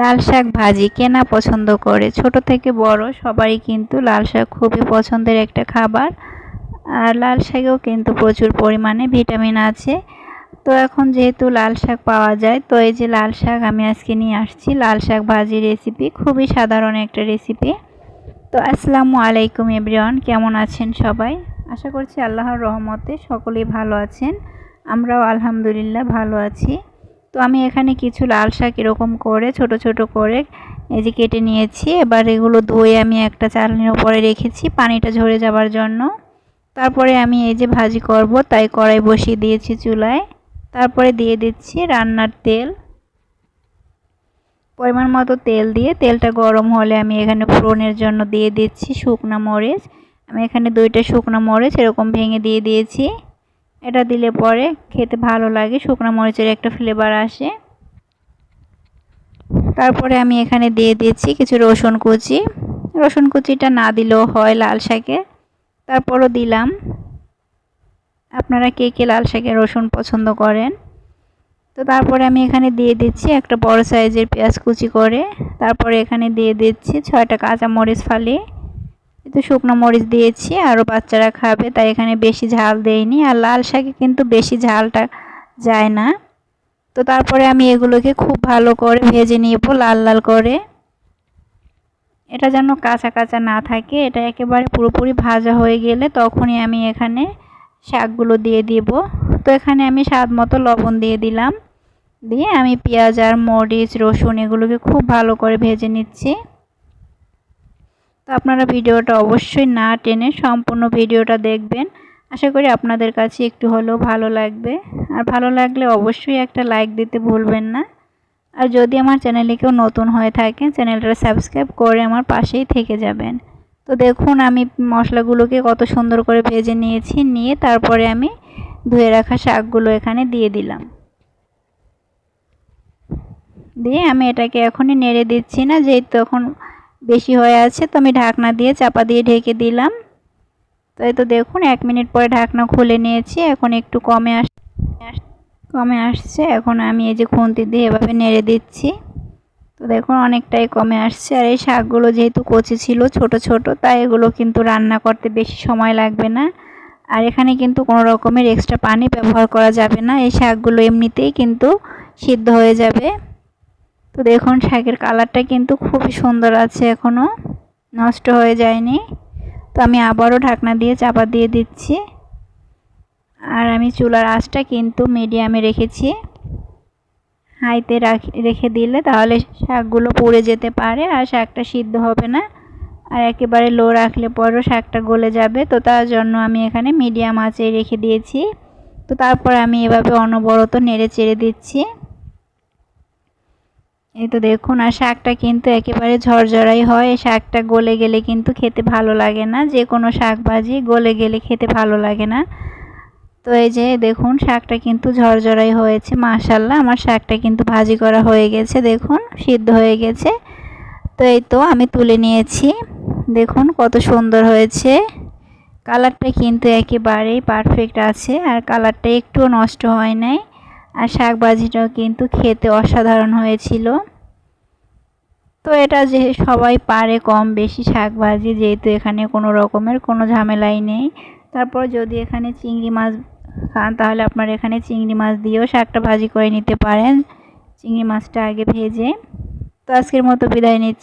লাল শাক ভাজি কেনা পছন্দ করে। ছোট থেকে বড় সবারই কিন্তু লাল শাক খুবই পছন্দের একটা খাবার। আর লাল শাকেও কিন্তু প্রচুর পরিমাণে ভিটামিন আছে। তো এখন যেহেতু লাল শাক পাওয়া যায়, তো এই যে লাল শাক আমি আজকে নিয়ে আসছি। লাল শাক ভাজি রেসিপি খুবই সাধারণ একটা রেসিপি তো আসসালামু আলাইকুম এভরিওয়ান, কেমন আছেন সবাই? আশা করছি আল্লাহর রহমতে সকলেই ভালো আছেন। আমরাও আলহামদুলিল্লাহ ভালো আছি। তো আমি এখানে কিছু লাল শাক এরকম করে, ছোট ছোট করে এই যে কেটে নিয়েছি। এবার এগুলো ধুয়ে আমি একটা চালনির ওপরে রেখেছি পানিটা ঝরে যাবার জন্য। তারপরে আমি এই যে ভাজি করব, তাই কড়াই বসিয়ে দিয়েছি চুলায়। তারপরে দিয়ে দিচ্ছি রান্নার তেল। পরিমাণ মতো তেল দিয়ে, তেলটা গরম হলে আমি এখানে ফোড়নের জন্য দিয়ে দিচ্ছি শুকনা মরিচ। আমি এখানে দুইটা শুকনো মরিচ এরকম ভেঙে দিয়ে দিয়েছি। এটা দিলে পরে খেতে ভালো লাগে, শুকনো মরিচের একটা ফ্লেভার আসে। তারপরে আমি এখানে দিয়ে দিচ্ছি কিছু রসুন কুচি। রসুন কুচিটা না দিলেও হয় লাল শাকে। তারপরও দিলাম। আপনারা কে কে লাল শাকে রসুন পছন্দ করেন? তো তারপরে আমি এখানে দিয়ে দিচ্ছি একটা বড় সাইজের পেঁয়াজ কুচি করে। তারপরে এখানে দিয়ে দিচ্ছি ছয়টা কাঁচা মরিচ একটু শুকনো মরিচ দিয়েছি আরও বাচ্চারা খাবে, তাই এখানে বেশি ঝাল দেইনি, আর লাল শাকে কিন্তু বেশি ঝালটা যায় না। তো তারপরে আমি এগুলোকে খুব ভালো করে ভেজে নিব, লাল লাল করে। এটা যেন কাঁচা কাঁচা না থাকে, এটা একেবারে পুরোপুরি ভাজা হয়ে গেলে তখনই আমি এখানে শাকগুলো দিয়ে দিব। তো এখানে আমি স্বাদ মতো লবণ দিয়ে দিলাম, দিয়ে আমি পেঁয়াজ আর মরিচ, রসুন এগুলোকে খুব ভালো করে ভেজে নিচ্ছি। তো আপনারা ভিডিওটা অবশ্যই না টেনে সম্পূর্ণ ভিডিওটা দেখবেন। আশা করি আপনাদের কাছে একটু হলেও ভালো লাগবে। আর ভালো লাগলে অবশ্যই একটা লাইক দিতে ভুলবেন না। আর যদি আমার চ্যানেলে কেউ নতুন হয়ে থাকেন, চ্যানেলটা সাবস্ক্রাইব করে আমার পাশেই থেকে যাবেন। তো দেখুন, আমি মশলাগুলোকে কত সুন্দর করে ভেজে নিয়েছি, নিয়ে তারপরে আমি ধুয়ে রাখা শাকগুলো এখানে দিয়ে দিলাম। দিয়ে আমি এটাকে এখনই নেড়ে দিচ্ছি না, যেহেতু এখন বেশি হয়ে আছে, তো আমি ঢাকনা দিয়ে চাপা দিয়ে ঢেকে দিলাম। তো এই তো দেখুন, এক মিনিট পরে ঢাকনা খুলে নিয়েছি, এখন একটু কমে আস, কমে আসছে, এখন আমি এই যে খুন্তি দিয়ে এভাবে নেড়ে দিচ্ছি। তো দেখুন, অনেকটাই কমে আসছে, আর এই শাকগুলো যেহেতু কচি ছিল, ছোট ছোট, তাই এগুলো কিন্তু রান্না করতে বেশি সময় লাগবে না। আর এখানে কিন্তু কোনো রকমের এক্সট্রা পানি ব্যবহার করা যাবে না, এই শাকগুলো এমনিতেই কিন্তু সিদ্ধ হয়ে যাবে। তো দেখুন, শাকের কালারটা কিন্তু খুবই সুন্দর আছে এখনও নষ্ট হয়ে যায়নি। তো আমি আবারও ঢাকনা দিয়ে চাপা দিয়ে দিচ্ছি। আর আমি চুলার আঁচটা কিন্তু মিডিয়ামে রেখেছি। হাইতে রেখে দিলে তাহলে শাকগুলো পুড়ে যেতে পারে আর শাকটা সিদ্ধ হবে না। আর একেবারে লো রাখলে পরও শাকটা গলে যাবে। তো তার জন্য আমি এখানে মিডিয়াম আঁচে রেখে দিয়েছি। তো তারপর আমি এভাবে অনবরত নেড়ে চেড়ে দিচ্ছি। এই তো দেখুন, আর শাকটা কিন্তু একেবারে ঝরঝরাই হয়। এই শাকটা গলে গেলে কিন্তু খেতে ভালো লাগে না। যে কোনো শাক ভাজি গলে গেলে খেতে ভালো লাগে না। তো এই যে দেখুন, শাকটা কিন্তু ঝরঝরাই হয়েছে মাশাল্লাহ আমার শাকটা কিন্তু ভাজি করা হয়ে গেছে, দেখুন, সিদ্ধ হয়ে গেছে। তো এই তো আমি তুলে নিয়েছি। দেখুন কত সুন্দর হয়েছে। কালারটা কিন্তু একেবারেই পারফেক্ট আছে, আর কালারটা একটু নষ্ট হয় নাই। আর শাক ভাজিটাও কিন্তু খেতে অসাধারণ হয়েছিল। তো এটা যে সবাই পারে কম বেশি শাক ভাজি যেহেতু এখানে কোনো রকমের কোনো ঝামেলাই নেই। তারপর যদি এখানে চিংড়ি মাছ খান, তাহলে আপনার এখানে চিংড়ি মাছ দিয়েও শাকটা ভাজি করে নিতে পারেন। চিংড়ি মাছটা আগে ভেজে। তো আজকের মতো বিদায় নিচ্ছি।